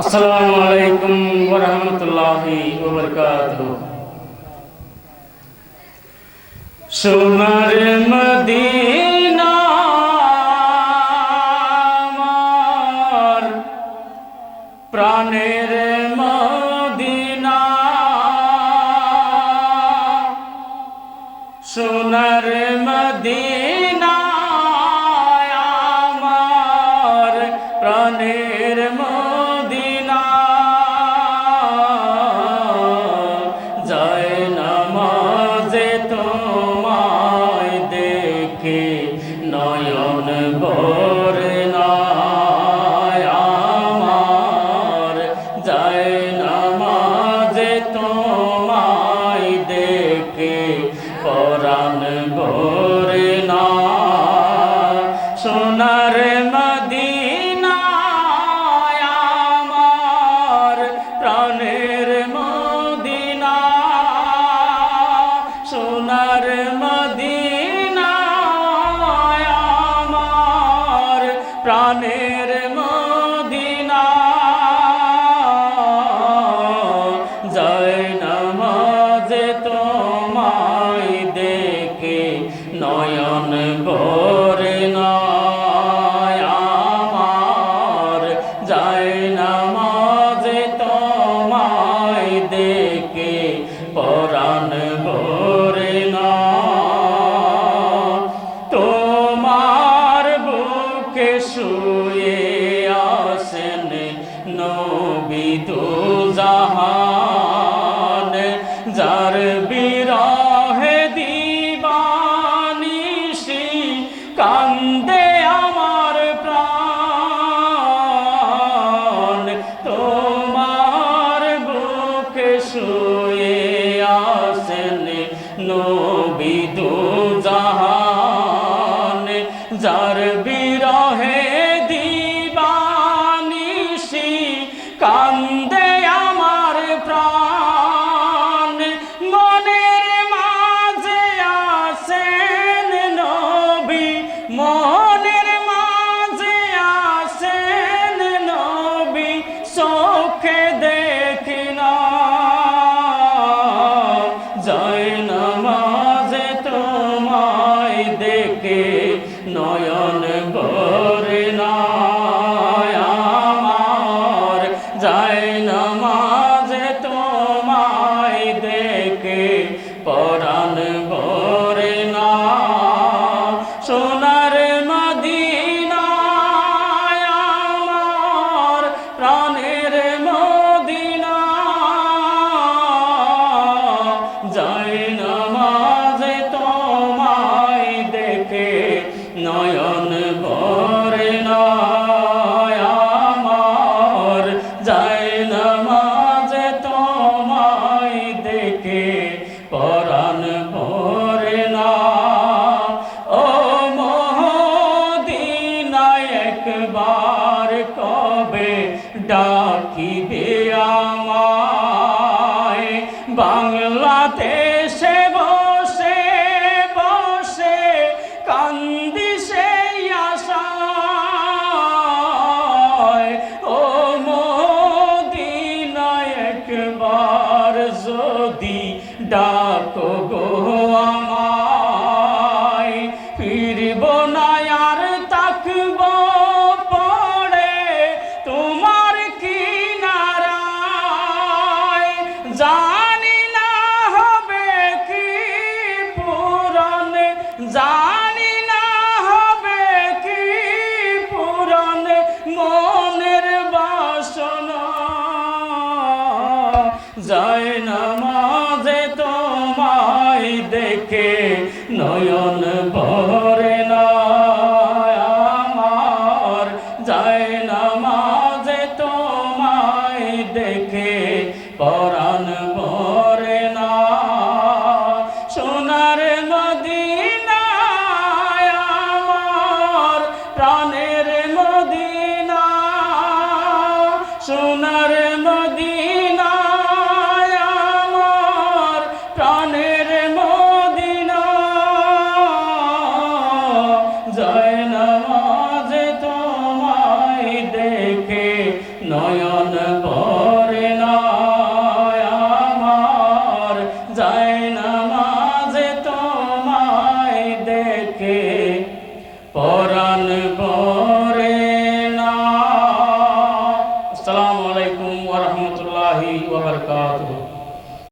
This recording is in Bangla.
আসসালামু আলাইকুম ওয়া রাহমাতুল্লাহি ওয়া বারাকাতুহু সোনার মদিনা আমার, প্রাণের মদিনা। সোনার মদিনা আমার, প্রাণের মদিনা তোমায় দেখে পরাণ ভরে না। সোনার মদিনা। সোনার প্রাণের de que নয়ন ভরে আমার যায় না মাঝে তোমায় দেখে, পরাণ ভরে না। ও মহদিনায় একবার কবে ডাকিবে আমায়? বাংলাতে ডাকো গো। Hayal নয়ন পরে নয় আমার যায় না মাঝে তোমায় দেখে। পরাণ